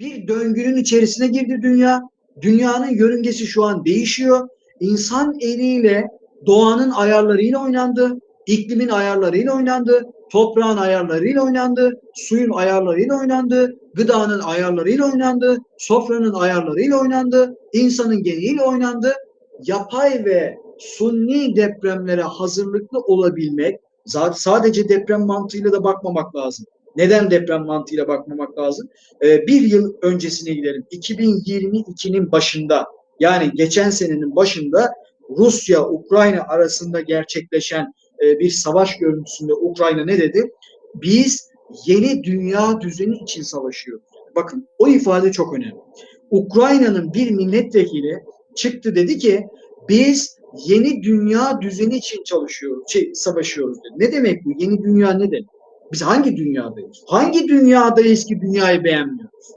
Bir döngünün içerisine girdi dünya. Dünyanın yörüngesi şu an değişiyor. İnsan eliyle doğanın ayarlarıyla oynandı. iklimin ayarlarıyla oynandı. Toprağın ayarlarıyla oynandı. Suyun ayarlarıyla oynandı. Gıdanın ayarlarıyla oynandı. Sofranın ayarlarıyla oynandı. insanın geniyle oynandı. Yapay ve sunni depremlere hazırlıklı olabilmek sadece deprem mantığıyla da bakmamak lazım. Neden deprem mantığıyla bakmamak lazım? Ee, bir yıl öncesine gidelim. 2022'nin başında yani geçen senenin başında Rusya Ukrayna arasında gerçekleşen e, bir savaş görüntüsünde Ukrayna ne dedi? Biz yeni dünya düzeni için savaşıyoruz. Bakın o ifade çok önemli. Ukrayna'nın bir milletvekili çıktı dedi ki biz yeni dünya düzeni için çalışıyoruz, şey, savaşıyoruz dedi. Ne demek bu? Yeni dünya ne demek? Biz hangi dünyadayız? Hangi dünyadayız ki dünyayı beğenmiyoruz?